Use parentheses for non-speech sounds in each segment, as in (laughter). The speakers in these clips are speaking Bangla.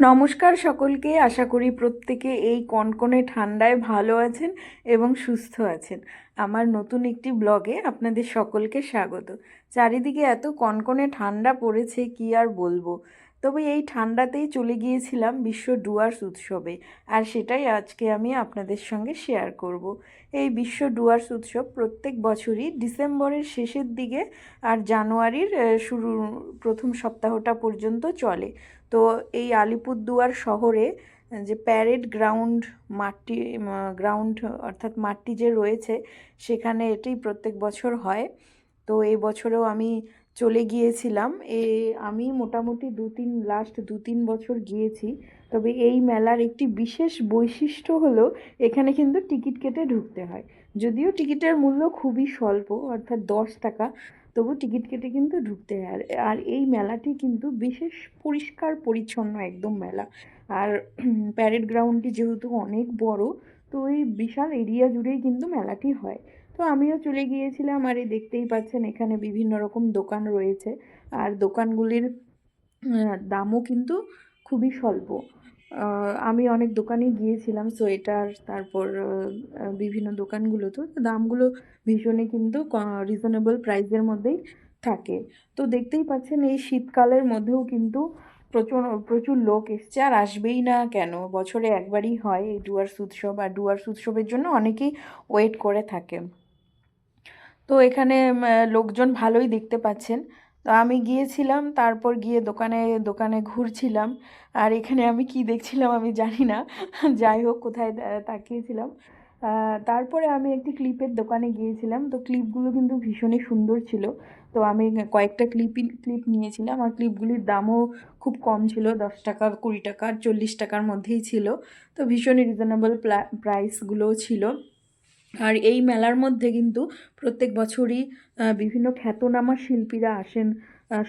নমস্কার সকলকে, আশা করি প্রত্যেকে এই কনকনে ঠান্ডায় ভালো আছেন এবং সুস্থ আছেন। আমার নতুন একটি ব্লগে আপনাদের সকলকে স্বাগত। চারিদিকে এত কনকনে ঠান্ডা পড়েছে, কি আর বলব? তবে এই ঠান্ডাতেই চলে গিয়েছিলাম বিশ্ব ডুয়ার্স উৎসবে। আর সেটাই আজকে আমি আপনাদের সঙ্গে শেয়ার করব। এই বিশ্ব ডুয়ার্স উৎসব প্রত্যেক বছরই ডিসেম্বরের শেষের দিকে আর জানুয়ারির শুরু প্রথম সপ্তাহটা পর্যন্ত চলে। তো এই আলিপুরদুয়ার শহরে যে প্যারেড গ্রাউন্ড মাটি গ্রাউন্ড অর্থাৎ মাটি যে রয়েছে, সেখানে এটি প্রত্যেক বছর হয়। তো এই বছরেও আমি চলে গিয়েছিলাম। এ, আমি মোটামুটি দু তিন লাস্ট দু তিন বছর গিয়েছি। তবে এই মেলার একটি বিশেষ বৈশিষ্ট্য হলো, এখানে কিন্তু টিকিট কেটে ঢুকতে হয়। যদিও টিকিটের মূল্য খুবই স্বল্প, অর্থাৎ দশ টাকা, তবু টিকিট কেটে কিন্তু ঢুকতে হয়। আর এই মেলাটি কিন্তু বিশেষ পরিষ্কার, পরিচ্ছন্ন একদম মেলা। আর প্যারেড গ্রাউন্ডটি যেহেতু অনেক বড়, তো এই বিশাল এরিয়া জুড়েই কিন্তু মেলাটি হয়। তো আমিও চলে গিয়েছিলাম আর এই দেখতেই পাচ্ছেন এখানে বিভিন্ন রকম দোকান রয়েছে। আর দোকানগুলির দামও কিন্তু খুবই স্বল্প। আমি অনেক দোকানে গিয়েছিলাম সোয়েটার, তারপর বিভিন্ন দোকানগুলোতে তো দামগুলো ভীষণই কিন্তু রিজনেবল প্রাইসের মধ্যেই থাকে। তো দেখতেই পাচ্ছেন এই শীতকালের মধ্যেও কিন্তু প্রচুর প্রচুর লোক এসছে, আর আসবেই না কেন? বছরে একবারই হয় এই ডুয়ার্স উৎসব, আর ডুয়ার্স উৎসবের জন্য অনেকেই ওয়েট করে থাকে। তো এখানে লোকজন ভালোই দেখতে পাচ্ছেন। তো আমি গিয়েছিলাম, তারপর গিয়ে দোকানে দোকানে ঘুরছিলাম। আর এখানে আমি কি দেখছিলাম আমি জানি না। (laughs) যাই হোক, কোথায় তাকিয়েছিলাম। তারপরে আমি একটি ক্লিপের দোকানে গিয়েছিলাম। তো ক্লিপগুলো কিন্তু ভীষণই সুন্দর ছিল। তো আমি কয়েকটা ক্লিপই, ক্লিপ নিয়েছিলাম। আর ক্লিপগুলির দামও খুব কম ছিল। দশ টাকা, কুড়ি টাকা, চল্লিশ টাকার মধ্যেই ছিল। তো ভীষণই রিজনেবল প্রাইসগুলোও ছিল। আর এই মেলার মধ্যে কিন্তু প্রত্যেক বছরই বিভিন্ন খ্যাতনামা শিল্পীরা আসেন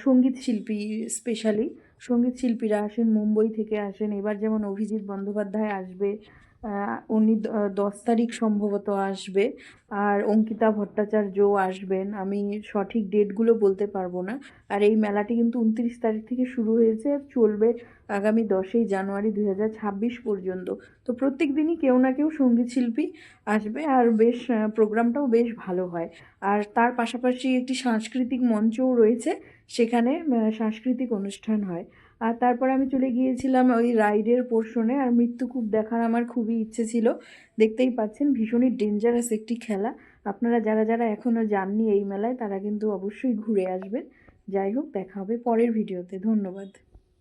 সংগীত শিল্পী স্পেশালি সংগীত শিল্পীরা আসেন, মুম্বই থেকে আসেন। এবার যেমন অভিজিৎ বন্দ্যোপাধ্যায় আসবে উনি দশ তারিখ সম্ভবত আসবে। আর অঙ্কিতা ভট্টাচার্যও আসবেন। আমি সঠিক ডেটগুলো বলতে পারব না। আর এই মেলাটি কিন্তু উনত্রিশ তারিখ থেকে শুরু হয়েছে আর চলবে আগামী দশই জানুয়ারি দুই হাজার ছাব্বিশ পর্যন্ত। তো প্রত্যেক দিনই কেউ না কেউ সংগীত শিল্পী আসবে আর বেশ প্রোগ্রামটাও বেশ ভালো হয়। আর তার পাশাপাশি একটি সাংস্কৃতিক মঞ্চও রয়েছে, সেখানে সাংস্কৃতিক অনুষ্ঠান হয়। আর তারপর আমি চলে গিয়েছিলাম ওই রাইডের পোর্শনে, আর মৃত্যুকূপ দেখার আমার খুবই ইচ্ছে ছিল। দেখতেই পাচ্ছেন, ভীষণই ডেঞ্জারাস একটি খেলা। আপনারা যারা যারা এখনও যাননি এই মেলায় তারা কিন্তু অবশ্যই ঘুরে আসবেন। যাই হোক, দেখা হবে পরের ভিডিওতে। ধন্যবাদ।